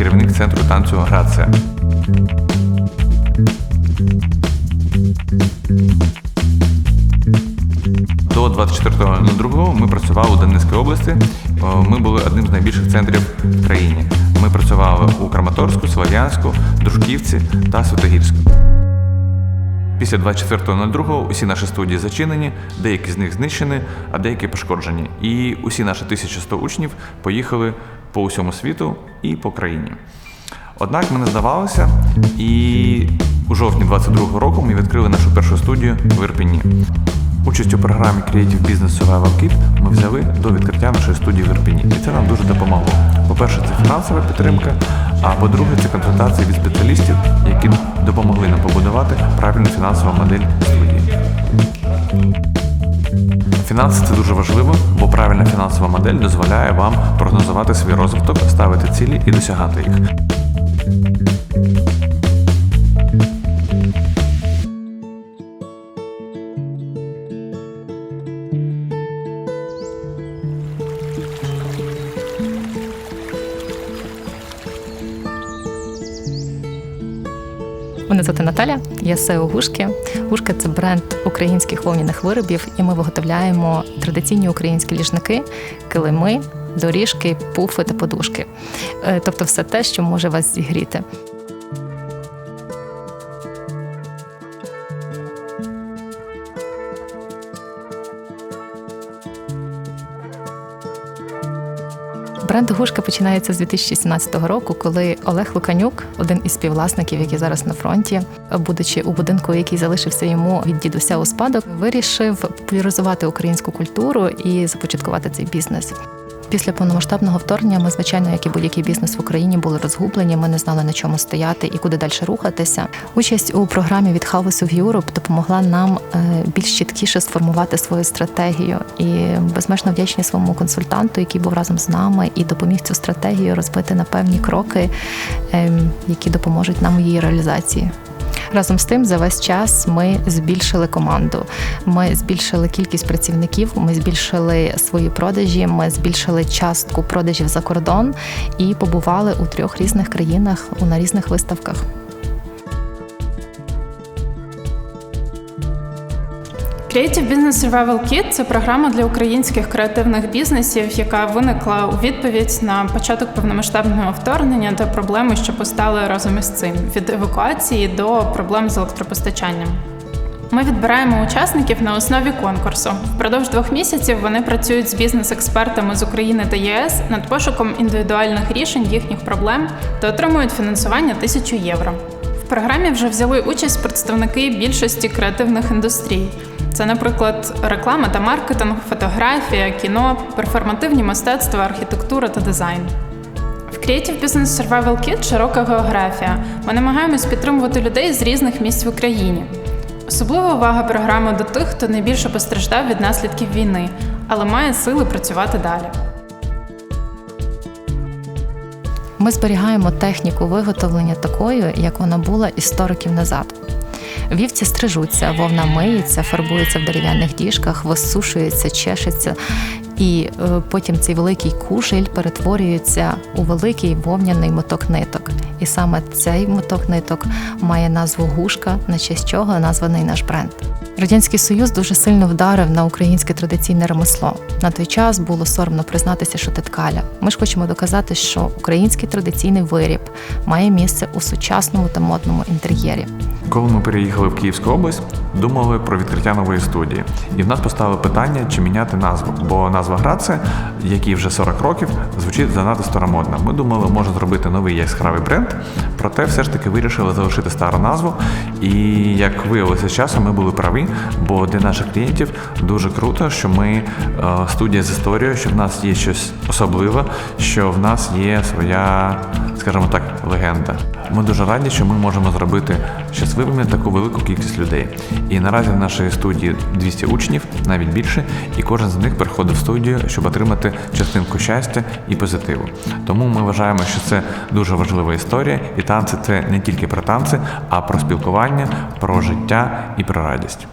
Керівник центру танцю Грація. До 24.02 ми працювали у Донецькій області. Е, Ми були одним з найбільших центрів в країні. Ми працювали у Краматорську, Слов'янську, Дружківці та Святогірську. Після 24.02 усі наші студії зачинені, деякі з них знищені, а деякі пошкоджені. І усі наші 1100 учнів поїхали по усьому світу і по країні. Однак ми не здавалися, і у жовтні 22-го року ми відкрили нашу першу студію в Ірпені. Участь у програмі Creative Business Survival Kit ми взяли до відкриття нашої студії в Ірпені. І це нам дуже допомогло. По-перше, це фінансова підтримка, а по-друге, це консультації від спеціалістів, які допомогли нам побудувати правильну фінансову модель студії. Фінанси це дуже важливо, бо правильна фінансова модель дозволяє вам прогнозувати свій розвиток, ставити цілі і досягати їх. Мене звати Наталя, я SEO Гушки. Гушка це бренд українських вовняних виробів, і ми виготовляємо традиційні українські ліжники, килими, доріжки, пуфи та подушки. Е, Тобто все те, що може вас зігріти. Бренд Гушка починається з 2017 року, коли Олег Луканюк, один із співвласників, який зараз на фронті, будучи у будинку, який залишився йому від дідуся у спадок, вирішив популяризувати українську культуру і започаткувати цей бізнес. Після повномасштабного вторгнення ми, звичайно, як і будь-який бізнес в Україні, були розгублені. Ми не знали на чому стояти і куди далі рухатися. Участь у програмі від House of Europe допомогла нам е, більш чіткіше сформувати свою стратегію і безмежно вдячні своєму консультанту, який був разом з нами і допоміг цю стратегію розбити на певні кроки, ем, які допоможуть нам у її реалізації. Разом з тим, за весь час ми збільшили команду. Ми збільшили кількість працівників, ми збільшили свої продажі, ми збільшили частку продажів за кордон і побували у трьох різних країнах на різних виставках. Creative Business Survival Kit – це програма для українських креативних бізнесів, яка виникла у відповідь на початок повномасштабного вторгнення та проблеми, що постали разом із цим від евакуації до проблем з електропостачанням. Ми відбираємо учасників на основі конкурсу. Впродовж двох місяців вони працюють з бізнес-експертами з України та ЄС над пошуком індивідуальних рішень їхніх проблем та отримують фінансування 1000 євро. Програмі вже взяли участь представники більшості креативних індустрій. Це, наприклад, реклама та маркетинг, фотографія, кіно, перформативні мистецтва, архітектура та дизайн. В Creative Business Survival Kit широка географія. Ми намагаємось підтримувати людей з різних місць в Україні. Особлива увага програми до тих, хто найбільше постраждав від наслідків війни, але має сили працювати далі. Ми зберігаємо техніку виготовлення такою, як вона була і 100 років назад. Вівці стрижуться, вовна миється, фарбується в дерев'яних діжках, висушується, чешеться, і е, потім цей великий кушель перетворюється у великий вовняний моток ниток. І саме цей моток ниток має назву гушка, на честь чого названий наш бренд. Радянський Союз дуже сильно вдарив на українське традиційне ремесло. На той час було соромно признатися, що ти ткаля. Ми ж хочемо доказати, що український традиційний виріб має місце у сучасному та модному інтер'єрі. Коли ми переїхали в Київську область, думали про відкриття нової студії. І в нас поставили питання, чи міняти назву. Бо назва Грація, якій вже 40 років, звучить занадто старомодно. Ми думали, може зробити новий яскравий бренд, проте все ж таки вирішили залишити стару назву. І як виявилося з часом, ми були праві, бо для наших клієнтів дуже круто, що ми е, студія з історією, що в нас є щось особливе, що в нас є своя, скажімо так, легенда. Ми дуже раді, що ми можемо зробити щасливими таку велику кількість людей. І наразі в нашій студії 200 учнів, навіть більше, і кожен з них приходив в студію, щоб отримати частинку щастя і позитиву. Тому ми вважаємо, що це дуже важлива історія, і танці це не тільки про танці, а про спілкування, про життя і про радість.